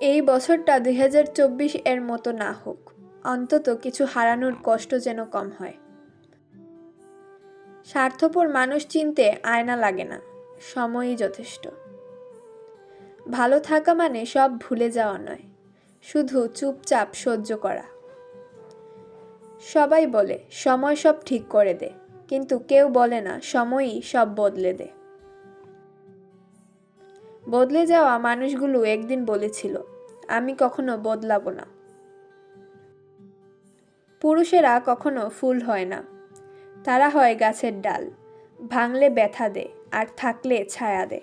এই বছরটা দুই হাজার চব্বিশ এর মতো না হোক, অন্তত কিছু হারানোর কষ্ট যেন কম হয়। স্বার্থপর মানুষ চিনতে আয়না লাগে না, সময়ই যথেষ্ট। ভালো থাকা মানে সব ভুলে যাওয়া নয়, শুধু চুপচাপ সহ্য করা। সবাই বলে, সময় সব ঠিক করে দে। কিন্তু কেউ বলে না, সময়ই সব বদলে দে। বদলে যাওয়া মানুষগুলো একদিন বলেছিল, আমি কখনো বদলাবো না। পুরুষেরা কখনো ফুল হয় না। তারা হয় গাছের ডাল, ভাঙলে ব্যথা দে, আর থাকলে ছায়া দে।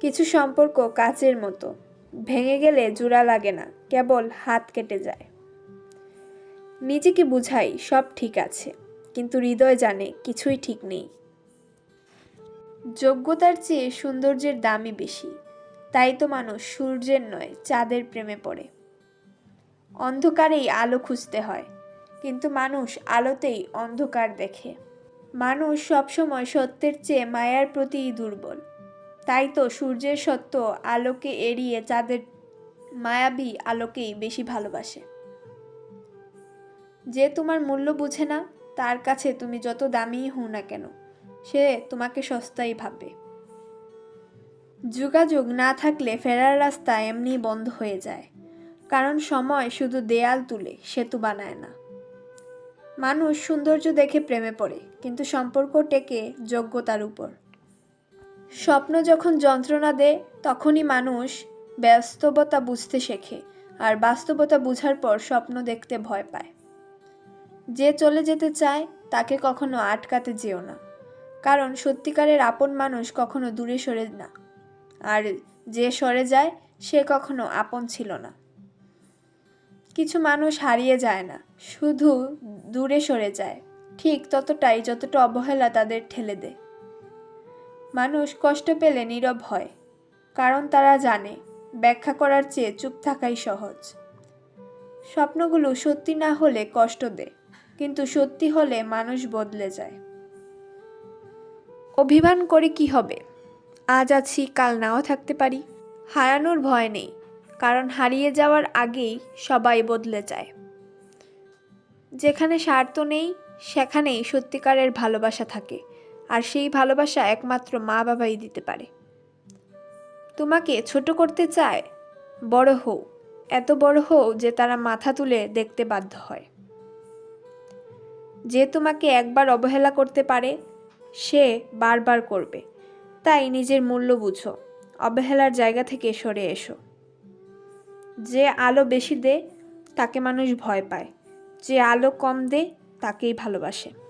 কিছু সম্পর্ক কাচের মতো, ভেঙে গেলে জোড়া লাগে না, কেবল হাত কেটে যায়। নিজেকে বুঝাই সব ঠিক আছে, কিন্তু হৃদয় জানে কিছুই ঠিক নেই। যোগ্যতার চেয়ে সৌন্দর্যের দামই বেশি। তাই তো মানুষ সূর্যের নয়, চাঁদের প্রেমে পড়ে। অন্ধকারেই আলো খুঁজতে হয়, কিন্তু মানুষ আলোতেই অন্ধকার দেখে। মানুষ সবসময় সত্যের চেয়ে মায়ার প্রতিই দুর্বল। তাই তো সূর্যের সত্য আলোকে এড়িয়ে চাঁদের মায়াবী আলোকেই বেশি ভালোবাসে। যে তোমার মূল্য বুঝে না, তার কাছে তুমি যত দামিই হও না কেন। সে তোমাকে সস্তাই ভাববে যোগাযোগ না থাকলে ফেরার রাস্তা এমনি বন্ধ হয়ে যায়। কারণ সময় শুধু দেয়াল তুলে সেতু বানায় না। মানুষ সৌন্দর্য দেখে প্রেমে পড়ে, কিন্তু সম্পর্ক টেকে যোগ্যতার উপর। স্বপ্ন যখন যন্ত্রণা দেয়, তখনই মানুষ বাস্তবতা বুঝতে শেখে আর বাস্তবতা বুঝার পর স্বপ্ন দেখতে ভয় পায়। যে চলে যেতে চায়, তাকে কখনো আটকাতে যেও না। কারণ সত্যিকারের আপন মানুষ কখনো দূরে সরে না। আর যে সরে যায়, সে কখনো আপন ছিল না। কিছু মানুষ হারিয়ে যায় না, শুধু দূরে সরে যায়। ঠিক ততটাই যতটা অবহেলা তাদের ঠেলে দেয়। মানুষ কষ্ট পেলে নীরব হয়, কারণ তারা জানে, ব্যাখ্যা করার চেয়ে চুপ থাকাই সহজ। স্বপ্নগুলো সত্যি না হলে কষ্ট দেয়, কিন্তু সত্যি হলে মানুষ বদলে যায়। অভিমান করে কি হবে? আজ আছি, কাল নাও থাকতে পারি। হারানোর ভয় নেই, কারণ হারিয়ে যাওয়ার আগেই সবাই বদলে যায়। যেখানে স্বার্থ নেই, সেখানেই সত্যিকারের ভালোবাসা থাকে, আর সেই ভালোবাসা একমাত্র মা বাবাই দিতে পারে। তোমাকে ছোট করতে চায়, বড় হও, এত বড় হও যে তারা মাথা তুলে দেখতে বাধ্য হয়। যে তোমাকে একবার অবহেলা করতে পারে সে বারবার করবে। তাই নিজের মূল্য বুঝো, অবহেলার জায়গা থেকে সরে এসো। যে আলো বেশি দে, তাকে মানুষ ভয় পায়। যে আলো কম দে, তাকেই ভালোবাসে।